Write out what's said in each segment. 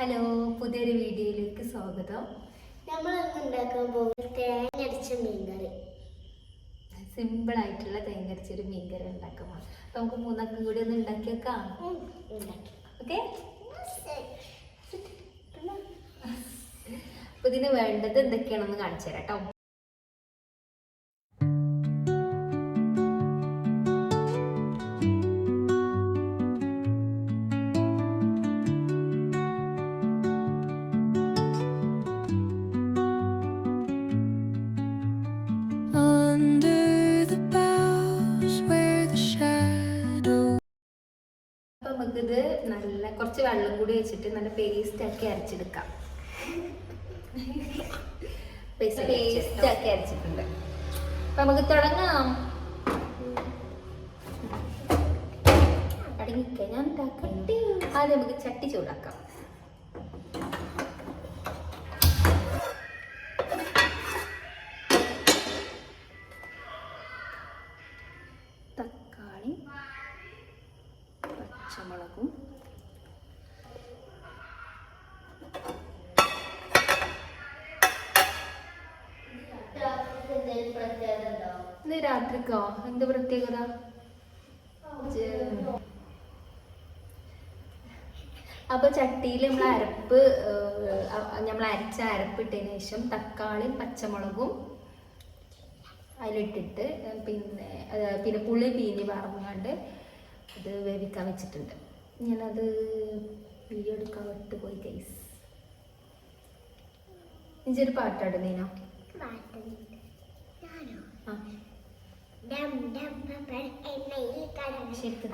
Hello പുതിയൊരു വീഡിയോയിലേക്ക് സ്വാഗതം. നമ്മൾ ഇന്ന് ഉണ്ടാക്കാൻ പോകുന്നത് തേങ്ങ അടിച്ച മീൻകറി. സിമ്പിൾ ആയിട്ടുള്ള തേങ്ങ അരച്ചൊരു മീൻകറി ഉണ്ടാക്കാൻ പോകാം നമുക്ക് മൂന്നാക്കും കൂടി ഒന്ന് ഉണ്ടാക്കി വെക്കാം ഉം, ഉണ്ടാക്കി. ഓക്കെ? അപ്പൊ ഇതിന് വേണ്ടത് എന്തൊക്കെയാണെന്ന് കാണിച്ചു തരാം കേട്ടോ നമുക്കിത് നല്ല കുറച്ച് വെള്ളം കൂടി വെച്ചിട്ട് നല്ല പേസ്റ്റ് ആക്കി അരച്ചെടുക്കാം. പേസ്റ്റ് ആക്കി അരച്ചിട്ടുണ്ട്. അപ്പൊ നമുക്ക് തുടങ്ങാം. അടങ്ങിക്ക ഞാൻ ആദ്യം നമുക്ക് ചട്ടി ചൂടാക്കാം. പച്ചമുളകും. ഇന്ന് രാത്രിക്കോ? എന്ത് പ്രത്യേകത? അപ്പൊ ചട്ടിയിൽ നമ്മൾ അരപ്പ് നമ്മൾ അരച്ച അരപ്പ് ഇട്ടതിന് ശേഷം തക്കാളി പച്ചമുളകും അതിലിട്ടിട്ട് പിന്നെ പിന്നെ പുളി പീനി പറങ്ങാണ്ട് അത് വേവിക്കാൻ വെച്ചിട്ടുണ്ട്. ഞാനത് വീഡിയോ എടുക്കാൻ ഗൈസ് ശരി ഡം ഡം പപ്പട എണ്ണയിൽ കടന്ന് ശരിക്കും.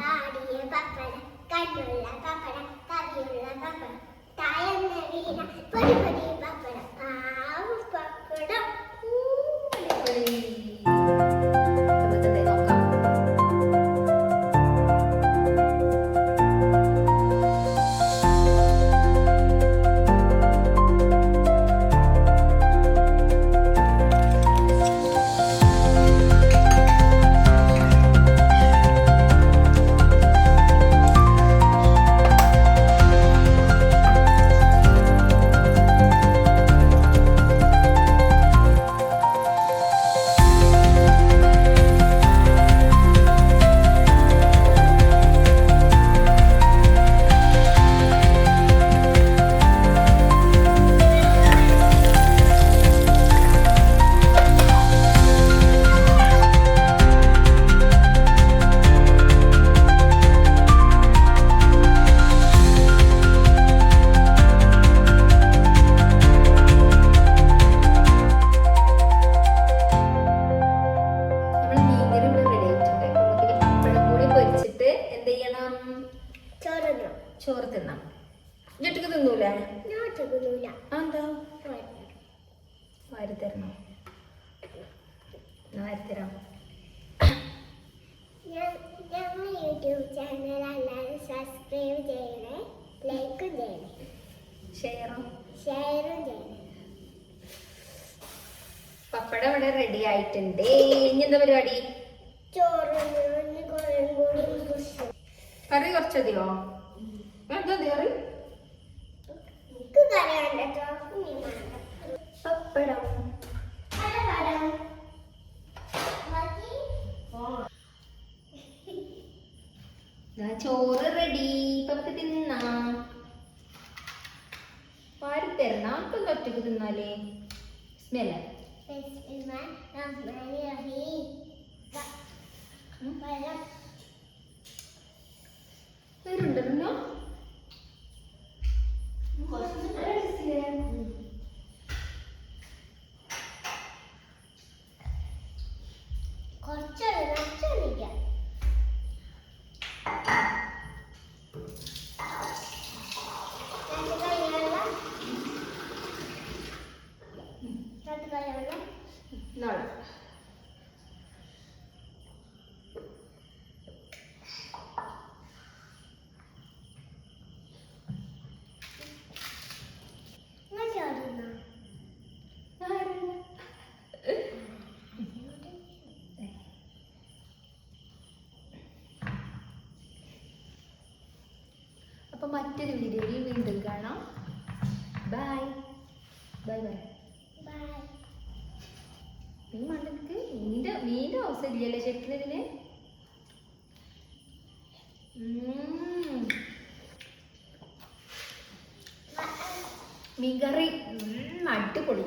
ചോറ് തിന്നാം. ഇട്ടിട്ട് തിന്നൂലേ? എന്താ വാരി തരണോ. എന്നാ വാരി തരാം. ഞങ്ങൾ യൂട്യൂബ് ചാനൽ അല്ലാതെ സബ്സ്ക്രൈബ് ചെയ്യണേ ലൈക്കും ചെയ്യണേ. ഷെയറും. ഷെയറും ചെയ്യണേ. പപ്പടം ഇവിടെ റെഡി ആയിട്ടുണ്ട്. ഇനി എന്താ പരിപാടി? കറി കുറച്ചതിയോ? എന്താ വേണ്ട പപ്പടം. ചോറ് റെഡി നമുക്ക് തിന്നാം. തരണം? നമുക്കൊന്ന് ഒറ്റയ്ക്ക് തിന്നാലേ. സ്മെല്ല ഫെസ്റ്റിവൽ റഹ്മാനി അപ്പം മറ്റൊരു വീഡിയോയിൽ വീണ്ടും കാണാം. ബായ് ബൈ ബൈ നീ മണ്ടക്ക് മീന്റെ മീന്റെ അവസ്ഥ ഇല്ലല്ലേ ശരിക്കും ഇതിന്. മീൻകറി അടിപൊളി.